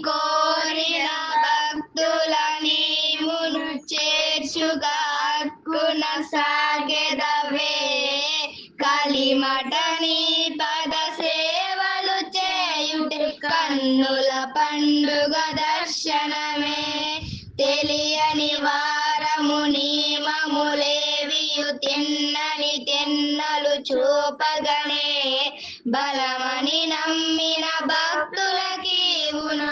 కోరిన భక్తుల నీవును చేర్చుగా సాగెదవే. కలిమటని పద సేవలు చేయుట కన్నుల పండుగ దర్శనమే. తెలియని వారము నియమములేవియు తిన్నని తిన్నలు చూపగనే. బలమని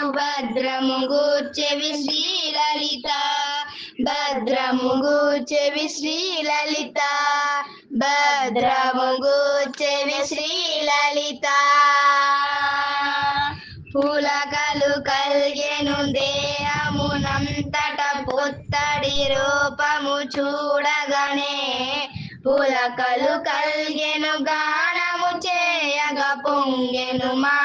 భద్రము గూర్చెవి శ్రీలలిత భద్రము గూర్చెవి శ్రీలలిత భద్రము గూర్చెవి శ్రీలలిత పులకలు కల్గెను దేహమునంతట పుత్తడి రూపము చూడగనే. పులకలు కల్గెను గానము చేయగ పొంగెను మా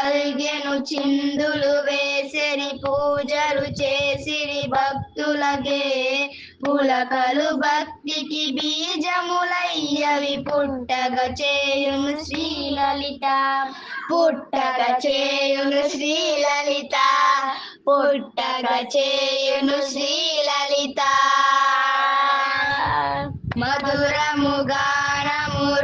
పులకలు కల్గెను చిందులు వేసిరి పూజలు చేసిరి భక్తులకే. పులకలు భక్తికి బీజములయ్యవి పుట్టగ చేయును శ్రీలలిత. పుట్టగ చేయును శ్రీలలిత. పుట్టగ చేయును శ్రీలలిత. మధురము గానము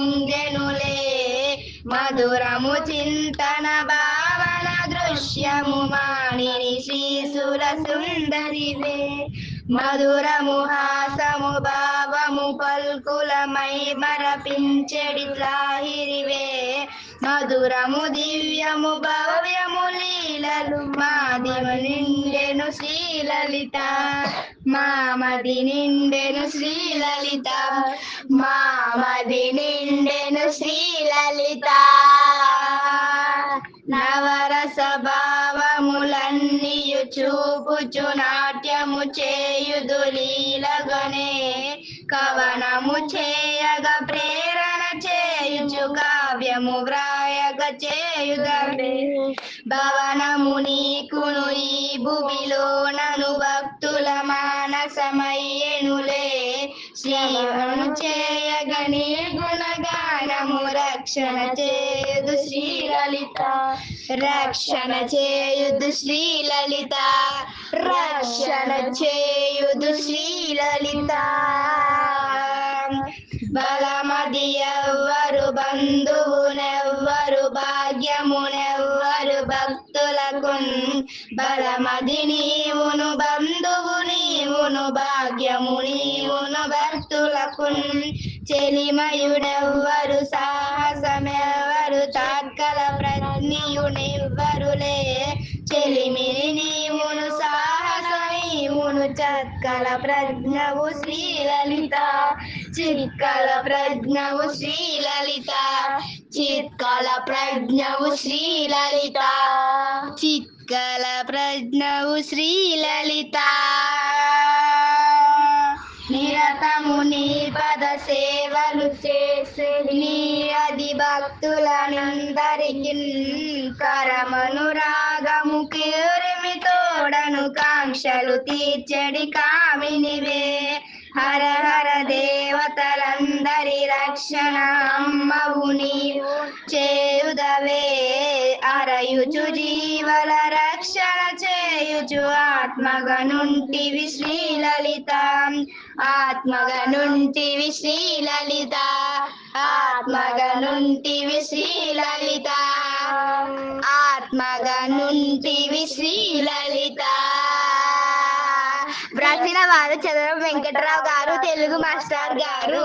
మానసమంతయు పొంగెనులే మధురము చింతన భావన దృశ్యము మాణిని శ్రీసుర సుందరివే. మధురము హాసము భావము పల్కులమై మరపించెడి త్రాహిరివే. మధురము దివ్యము భవ్యము లీలలు మాదివ నిండెను శ్రీలలిత. మామది నిండెను శ్రీలలిత. మామది నిండెను శ్రీలలిత. నవరస భావములన్నీయు చూపుచు నాట్యము చేయుదు లీలగనే. కవనము చేయగ ప్రేరణ చేయుచు కావ్యము వ్రాయగ చేయుగనే భవనము నీకును ఈ భూమిలో నను భక్తుల మానసమయ్యనులే. శ్రీవను చేయగని గుణగానము రక్షణ చేయుదు శ్రీలలిత. రక్షణ చేయుదు శ్రీలలిత. రక్షణ చేయుదు శ్రీలలిత. లలిత బంధువునెవ్వరు భాగ్యమునెవ్వరు భక్తులకు బలమది నీవును బంధువు నీవును భాగ్యము నీవును భక్తులకు చెలిమయుడెవ్వరు సాహసమెవ్వరు తాకల ప్రజ్ఞయునెవ్వరులే. చెలిమిని నీవును సాహస నీవును చక్కల ప్రజ్ఞవు శ్రీలలిత చిత్కల ప్రజ్ఞవు శ్రీలలిత చిత్కల ప్రజ్ఞవు శ్రీలలిత చిత్కల ప్రజ్ఞవు శ్రీలలిత నిరతము నీ పద సేవలు చేసే నీ అది భక్తులనందరికి కరమనురాగము కీరిమి తోడను కాంక్షలు తీర్చడి కామినివే హర హర దేవతలందరి రక్షణ అమ్మవు నీవు. చేయుదవే అరయుచు జీవల రక్షణ చేయుచు ఆత్మగనుంటివి శ్రీలలిత. ఆత్మగనుంటివి శ్రీలలిత. ఆత్మగనుంటివి శ్రీలలిత. ఆత్మగనుంటివి శ్రీ వెంకటరావు గారు తెలుగు మాస్టర్ గారు.